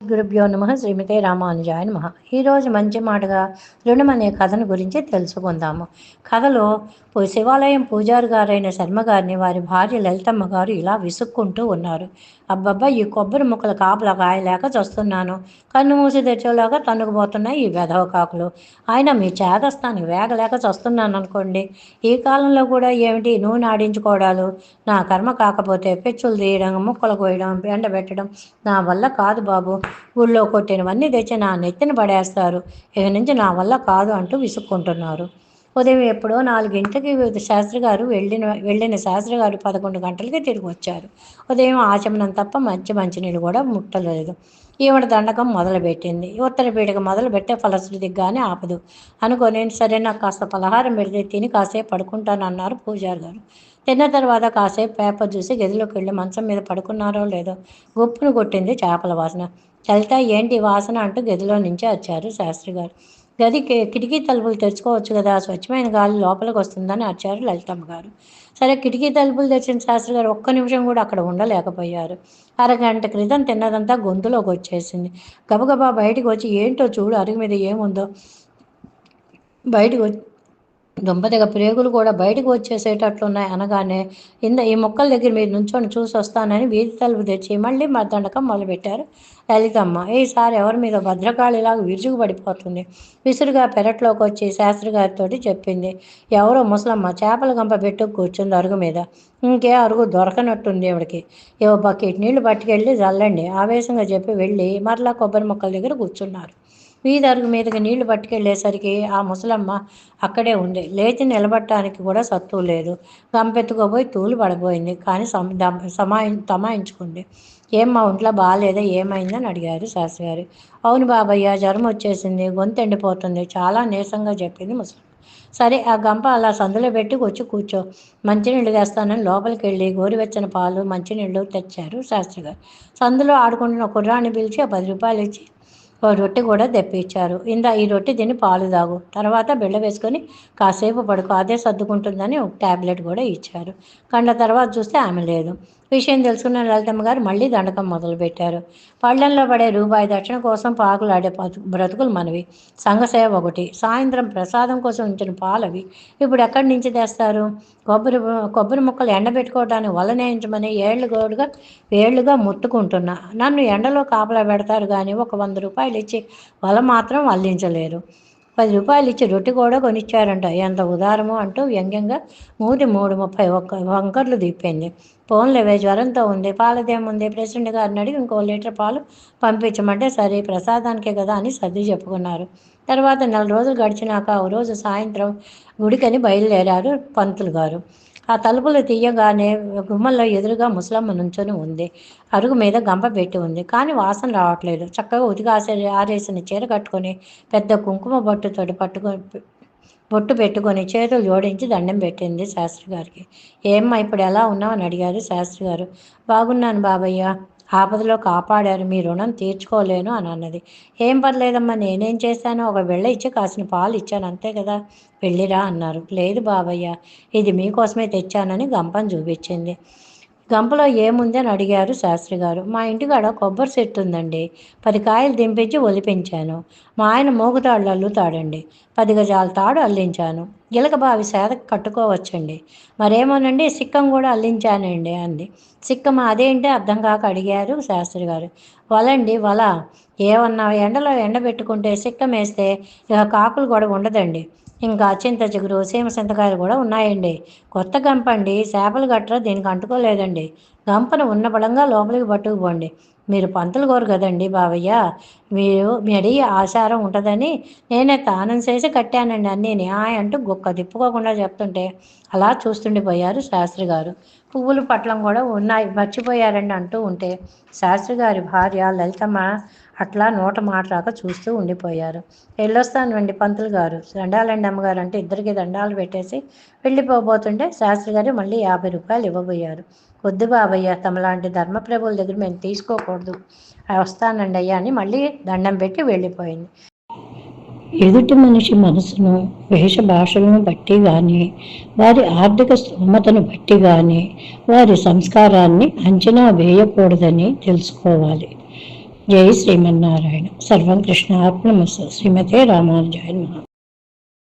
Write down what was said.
గురుభ్యో నమ శ్రీమతే రామానుజాయ నమ. ఈరోజు మంచి మాటగా రుణం అనే కథను గురించి తెలుసుకుందాము. కథలో శివాలయం పూజారి గారైన శర్మ గారిని వారి భార్య లలితమ్మ గారు ఇలా విసుక్కుంటూ ఉన్నారు. అబ్బబ్బా ఈ కొబ్బరి ముక్కలు కాపలా కాయలేక చస్తున్నాను. కన్ను మూసి తెచ్చేలాగా తన్నుకుపోతున్నాయి ఈ వెధవ కాకులు. ఆయన మీ చేదస్తానికి వేగలేక చస్తున్నాను అనుకోండి. ఈ కాలంలో కూడా ఏమిటి నూనె ఆడించుకోవడాలు నా కర్మ కాకపోతే పెచ్చులు తీయడం ముక్కలు కోయడం ఎండబెట్టడం నా వల్ల కాదు బాబు. ఊళ్ళో కొట్టినవన్నీ తెచ్చి నా నెత్తిన పడేస్తారు. ఇక నుంచి నా వల్ల కాదు అంటూ విసుక్కుంటున్నారు. ఉదయం ఎప్పుడో నాలుగింటికి శాస్త్రి గారు వెళ్ళిన వెళ్ళిన శాస్త్రి గారు పదకొండు గంటలకి తిరిగి వచ్చారు. ఉదయం ఆచమనం తప్ప మంచి మంచినీళ్ళు కూడా ముట్టలేదు. ఈవిడ దండకం మొదలుపెట్టింది. ఉత్తర పీడక మొదలు పెట్టే ఫలశ్రుతికి కానీ ఆపదు. అనుకొని సరే నాకు కాస్త పలహారం పెడితే తిని కాసేపు పడుకుంటానన్నారు పూజారి గారు. తిన్న తర్వాత కాసేపు పేపర్ చూసి గదిలోకి వెళ్ళి మంచం మీద పడుకున్నారో లేదో గుప్పును కొట్టింది చేపల వాసన. చలిత ఏంటి వాసన? అంటూ గదిలో నుంచే వచ్చారు శాస్త్రి గారు. గది కిటికీ తలుపులు తెచ్చుకోవచ్చు కదా స్వచ్ఛమైన గాలి లోపలికి వస్తుందని అరిచారు లలితమ్మ గారు. సరే కిటికీ తలుపులు తెచ్చిన శాస్త్రి గారు ఒక్క నిమిషం కూడా అక్కడ ఉండలేకపోయారు. అరగంట క్రితం తిన్నదంతా గొంతులోకి వచ్చేసింది. గబగబా బయటకు వచ్చి ఏంటో చూడు అరుగు మీద ఏముందో? బయటకు వచ్చి ప్రేగులు కూడా బయటకు వచ్చేసేటట్లున్నాయి అనగానే ఇంద ఈ మొక్కల దగ్గర మీరు నుంచొని చూసి వస్తానని వీధి తలుపు తెచ్చి మళ్ళీ మా దండకం మొదలుపెట్టారు. లలితమ్మ ఈసారి ఎవరి మీద భద్రకాళిలాగా విరుచుకు పడిపోతుంది విసురుగా పెరట్లోకి వచ్చి శాస్త్రి గారితో చెప్పింది. ఎవరో ముసలమ్మ చేపల గంప పెట్టు కూర్చుంది అరుగు మీద. ఇంకే అరుగు దొరకనట్టుంది ఆవిడకి. ఏ బకెట్ నీళ్ళు పట్టుకెళ్ళి చల్లండి ఆవేశంగా చెప్పి వెళ్ళి మరలా కొబ్బరి మొక్కల దగ్గర కూర్చున్నారు. వీధరుగు మీదకి నీళ్ళు పట్టుకెళ్ళేసరికి ఆ ముసలమ్మ అక్కడే ఉంది లేచి నిలబట్టడానికి కూడా సత్తు లేదు. గంపెత్తుకోబోయి తూలు పడిపోయింది. కానీ సమాయి తమాయించుకుంది. ఏం మా ఒంట్లో బాగాలేదా ఏమైందని అడిగారు శాస్త్రి గారు అవును బాబయ్య జ్వరం వచ్చేసింది. గొంతు ఎండిపోతుంది. చాలా నీరసంగా చెప్పింది ముసలి సరే ఆ గంప అలా సందులో పెట్టి వచ్చి కూర్చో. మంచినీళ్ళు తెస్తానని లోపలికి వెళ్ళి గోరువెచ్చని పాలు మంచినీళ్ళు తెచ్చారు శాస్త్రి గారు సందులో ఆడుకుంటున్న కుర్రాన్ని పిలిచి ఆ పది రూపాయలు ఇచ్చి రొట్టె కూడా తెప్పించారు. ఇందా ఈ రొట్టె తిని పాలు తాగు. తర్వాత బిళ్ళ వేసుకొని కాసేపు పడుకో. అదే సర్దుకుంటుందని ఒక ట్యాబ్లెట్ కూడా ఇచ్చారు. కండ్ల తర్వాత చూస్తే ఆమె లేదు. విషయం తెలుసుకున్న లలితమ్మ గారు మళ్ళీ దండకం మొదలుపెట్టారు. పళ్ళెంలో పడే రూపాయి దక్షిణ కోసం పాకులాడే బ్రతుకులు మనవి. సంఘసేవ ఒకటి. సాయంత్రం ప్రసాదం కోసం ఉంచిన పాలవి. ఇప్పుడు ఎక్కడి నుంచి తెస్తారు? కొబ్బరి కొబ్బరి ముక్కలు ఎండబెట్టుకోవడానికి వలనేయించమని ఏళ్ళు గోడుగా ఏళ్ళుగా ముట్టుకుంటున్నా. నన్ను ఎండలో కాపలా పెడతారు కానీ ఒక వంద రూపాయలు ఇచ్చి వల మాత్రం అల్లించలేరు పది రూపాయలు ఇచ్చి రొట్టె కూడా కొనిచ్చారంట. ఎంత ఉదారము అంటూ వ్యంగ్యంగా మూడు మూడు ముప్పై ఒక్క వంకర్లు దిప్పింది పోన్లేవే జ్వరంతో ఉంది. పాలదేముంది? ప్రెసిడెంట్ గారిని అడిగి ఇంకో లీటర్ పాలు పంపించమంటే సరే ప్రసాదానికే కదా అని సర్ది చెప్పుకున్నారు. తర్వాత నెల రోజులు గడిచినాక ఓ రోజు సాయంత్రం గుడికని బయలుదేరారు పంతులు గారు. ఆ తలుపులు తీయగానే గుమ్మల్లో ఎదురుగా ముసలమ్మ నుంచొని ఉంది. అరుగు మీద గంప పెట్టి ఉంది. కానీ వాసన రావట్లేదు. చక్కగా ఉతికాసే ఆరేసిన చీర కట్టుకొని పెద్ద కుంకుమ బొట్టుతోటి పట్టుకొని బొట్టు పెట్టుకొని చేతులు జోడించి దండం పెట్టింది శాస్త్రి గారికి. ఏమ్మా ఇప్పుడు ఎలా ఉన్నావు అని అడిగారు శాస్త్రి గారు. బాగున్నాను బాబయ్య. ఆపదలో కాపాడారు మీ రుణం తీర్చుకోలేను అని అన్నది. ఏం పర్లేదమ్మా నేనేం చేశాను ఒక వెళ్ళ ఇచ్చి కాసిన పాలు ఇచ్చాను అంతే కదా? వెళ్ళిరా అన్నారు. లేదు బాబయ్య ఇది మీకోసమే తెచ్చానని గంపం చూపించింది. గంపలో ఏముంది అని అడిగారు శాస్త్రి గారు మా ఇంటికాడ కొబ్బరి చెట్టు ఉందండి. పది కాయలు దింపించి ఒలిపించాను. మా ఆయన మోగుతాళ్ళు అల్లుతాడండి. పది గజాల తాడు అల్లించాను. గిలక బావి సేదకు కట్టుకోవచ్చండి. మరేమోనండి సిక్కం కూడా అల్లించానండి అంది. సిక్కం అదేంటి అర్థం కాక అడిగారు శాస్త్రి గారు వలండి వల. ఏమన్నా ఎండలో ఎండబెట్టుకుంటే సిక్కం వేస్తే ఇక కాకులు కూడా ఉండదండి. ఇంకా చింత చిగురు సీమ చింతకాయలు కూడా ఉన్నాయండి. కొత్త గంప అండి. చేపలు గట్రా దీనికి అంటుకోలేదండి. గంపను ఉన్న బలంగా లోపలికి పట్టుకుపోండి. మీరు పంతులు కోరు కదండి బావయ్య. మీరు మెడి ఆచారం ఉంటుందని నేనే తానం చేసి కట్టానండి అన్నీ అంటూ గొక్క తిప్పుకోకుండా చెప్తుంటే అలా చూస్తుండిపోయారు శాస్త్రి గారు. పువ్వులు పట్లం కూడా ఉన్నాయి. మర్చిపోయారండి అంటూ ఉంటే శాస్త్రి గారి భార్య లలితమ్మ అట్లా నోట మాట రాక చూస్తూ ఉండిపోయారు. వెళ్ళొస్తానండి పంతులు గారు దండాలండి అమ్మగారు అంటే ఇద్దరికి దండాలు పెట్టేసి వెళ్ళిపోబోతుంటే శాస్త్రి గారు మళ్ళీ యాభై రూపాయలు ఇవ్వబోయారు. వద్దు బాబయ్య తమలాంటి ధర్మప్రభుల దగ్గర మేము తీసుకోకూడదు. వస్తానండి అయ్యా అని మళ్ళీ దండం పెట్టి వెళ్ళిపోయింది. ఎదుటి మనిషి మనసును వేష భాషలను బట్టి కానీ వారి ఆర్థిక స్తోమతను బట్టి కానీ వారి సంస్కారాన్ని అంచనా వేయకూడదని తెలుసుకోవాలి. జై శ్రీమన్నారాయణ. సర్వం కృష్ణ శ్రీమతే రామానుజాయ